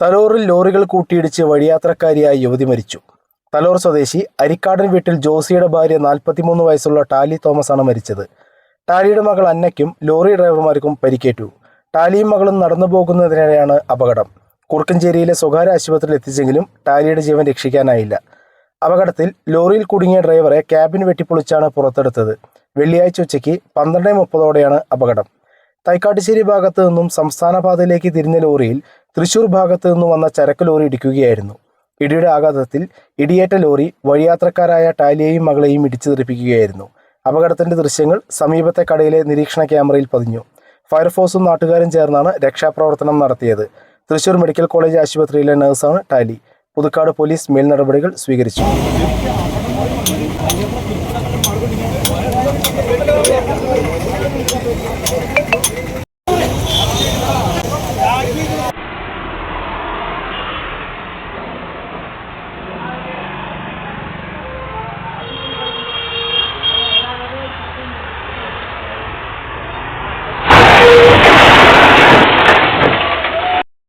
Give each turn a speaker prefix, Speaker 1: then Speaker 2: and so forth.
Speaker 1: തലോറിൽ ലോറികൾ കൂട്ടിയിടിച്ച് വഴിയാത്രക്കാരിയായ യുവതി മരിച്ചു. തലോർ സ്വദേശി അരിക്കാടൻ വീട്ടിൽ ജോസിയുടെ ഭാര്യ നാൽപ്പത്തിമൂന്ന് വയസ്സുള്ള ടാലി തോമസ് ആണ് മരിച്ചത്. ടാലിയുടെ മകൾ അന്നയ്ക്കും ലോറി ഡ്രൈവർമാർക്കും പരിക്കേറ്റു. ടാലിയും മകളും നടന്നു പോകുന്നതിനിടെയാണ് അപകടം. കുറുക്കഞ്ചേരിയിലെ സ്വകാര്യ ആശുപത്രിയിൽ എത്തിച്ചെങ്കിലും ടാലിയുടെ ജീവൻ രക്ഷിക്കാനായില്ല. അപകടത്തിൽ ലോറിയിൽ കുടുങ്ങിയ ഡ്രൈവറെ ക്യാബിൻ വെട്ടിപ്പൊളിച്ചാണ് പുറത്തെടുത്തത്. വെള്ളിയാഴ്ച ഉച്ചയ്ക്ക് പന്ത്രണ്ട് മുപ്പതോടെയാണ് അപകടം. തൈക്കാട്ടുശ്ശേരി ഭാഗത്തു നിന്നും സംസ്ഥാന പാതയിലേക്ക് തിരിഞ്ഞ ലോറിയിൽ തൃശൂർ ഭാഗത്തു നിന്ന് വന്ന ചരക്ക് ലോറി ഇടിക്കുകയായിരുന്നു. ഇടിയുടെ ആഘാതത്തിൽ ഇടിയേറ്റ ലോറി വഴിയാത്രക്കാരായ ടാലിയെയും മകളെയും ഇടിച്ചു തെറിപ്പിക്കുകയായിരുന്നു. അപകടത്തിന്റെ ദൃശ്യങ്ങൾ സമീപത്തെ കടയിലെ നിരീക്ഷണ ക്യാമറയിൽ പതിഞ്ഞു. ഫയർഫോഴ്സും നാട്ടുകാരും ചേർന്നാണ് രക്ഷാപ്രവർത്തനം നടത്തിയത്. തൃശൂർ മെഡിക്കൽ കോളേജ് ആശുപത്രിയിലെ നഴ്സാണ് ടാലി. പുതുക്കാട് പോലീസ് മേൽ നടപടികൾ സ്വീകരിച്ചു.